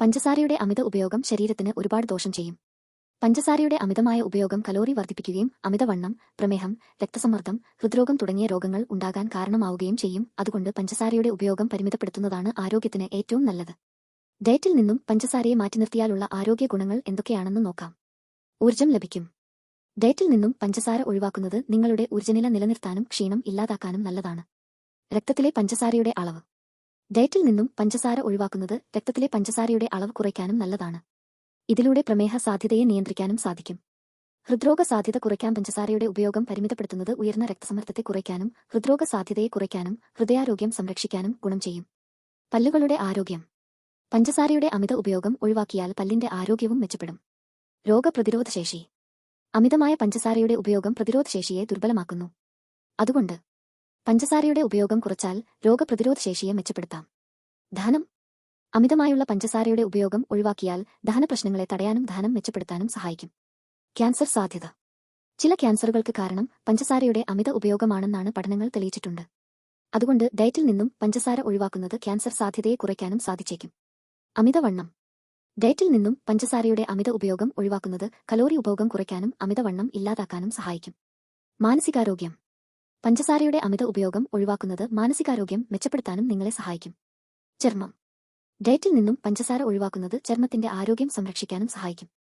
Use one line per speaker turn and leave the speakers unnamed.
പഞ്ചസാരയുടെ അമിത ഉപയോഗം ശരീരത്തിന് ഒരുപാട് ദോഷം ചെയ്യും. പഞ്ചസാരയുടെ അമിതമായ ഉപയോഗം കലോറി വർദ്ധിപ്പിക്കുകയും അമിതവണ്ണം പ്രമേഹം രക്തസമ്മർദ്ദം ഹൃദ്രോഗം തുടങ്ങിയ രോഗങ്ങൾ ഉണ്ടാകാൻ കാരണമാവുകയും ചെയ്യും. അതുകൊണ്ട് പഞ്ചസാരയുടെ ഉപയോഗം പരിമിതപ്പെടുത്തുന്നതാണ് ആരോഗ്യത്തിന് ഏറ്റവും നല്ലത്. ഡയറ്റിൽ നിന്നും പഞ്ചസാരയെ മാറ്റി നിർത്തിയാലുള്ള ആരോഗ്യ ഗുണങ്ങൾ എന്തൊക്കെയാണെന്ന് നോക്കാം. ഊർജം ലഭിക്കും. ഡയറ്റിൽ നിന്നും പഞ്ചസാര ഒഴിവാക്കുന്നത് നിങ്ങളുടെ ഊർജനില നിലനിർത്താനും ക്ഷീണം ഇല്ലാതാക്കാനും നല്ലതാണ്. രക്തത്തിലെ പഞ്ചസാരയുടെ അളവ്. ഡയറ്റിൽ നിന്നും പഞ്ചസാര ഒഴിവാക്കുന്നത് രക്തത്തിലെ പഞ്ചസാരയുടെ അളവ് കുറയ്ക്കാനും നല്ലതാണ്. ഇതിലൂടെ പ്രമേഹ സാധ്യതയെ നിയന്ത്രിക്കാനും സാധിക്കും. ഹൃദ്രോഗ സാധ്യത കുറയ്ക്കാൻ പഞ്ചസാരയുടെ ഉപയോഗം പരിമിതപ്പെടുത്തുന്നത് ഉയർന്ന രക്തസമ്മർദ്ദത്തെ കുറയ്ക്കാനും ഹൃദ്രോഗ സാധ്യതയെ കുറയ്ക്കാനും ഹൃദയാരോഗ്യം സംരക്ഷിക്കാനും ഗുണം ചെയ്യും. പല്ലുകളുടെ ആരോഗ്യം. പഞ്ചസാരയുടെ അമിത ഉപയോഗം ഒഴിവാക്കിയാൽ പല്ലിന്റെ ആരോഗ്യവും മെച്ചപ്പെടും. രോഗപ്രതിരോധശേഷി. അമിതമായ പഞ്ചസാരയുടെ ഉപയോഗം പ്രതിരോധശേഷിയെ ദുർബലമാക്കുന്നു. അതുകൊണ്ട് പഞ്ചസാരയുടെ ഉപയോഗം കുറച്ചാൽ രോഗപ്രതിരോധ രോഗപ്രതിരോധശേഷിയെ മെച്ചപ്പെടുത്താം. ദഹനം. അമിതമായുള്ള പഞ്ചസാരയുടെ ഉപയോഗം ഒഴിവാക്കിയാൽ ദഹനപ്രശ്നങ്ങളെ തടയാനും ദഹനം മെച്ചപ്പെടുത്താനും സഹായിക്കും. ക്യാൻസർ സാധ്യത. ചില ക്യാൻസറുകൾക്ക് കാരണം പഞ്ചസാരയുടെ അമിത ഉപയോഗമാണെന്നാണ് പഠനങ്ങൾ തെളിയിച്ചിട്ടുണ്ട്. അതുകൊണ്ട് ഡയറ്റിൽ നിന്നും പഞ്ചസാര ഒഴിവാക്കുന്നത് ക്യാൻസർ സാധ്യതയെ കുറയ്ക്കാനും സാധിച്ചേക്കും. അമിതവണ്ണം. ഡയറ്റിൽ നിന്നും പഞ്ചസാരയുടെ അമിത ഉപയോഗം ഒഴിവാക്കുന്നത് കലോറി ഉപയോഗം കുറയ്ക്കാനും അമിതവണ്ണം ഇല്ലാതാക്കാനും സഹായിക്കും. മാനസികാരോഗ്യം. പഞ്ചസാരയുടെ അമിത ഉപയോഗം ഒഴിവാക്കുന്നത് മാനസികാരോഗ്യം മെച്ചപ്പെടുത്താനും നിങ്ങളെ സഹായിക്കും. ചർമ്മം. ഡയറ്റിൽ നിന്നും പഞ്ചസാര ഒഴിവാക്കുന്നത് ചർമ്മത്തിന്റെ ആരോഗ്യം സംരക്ഷിക്കാനും സഹായിക്കും.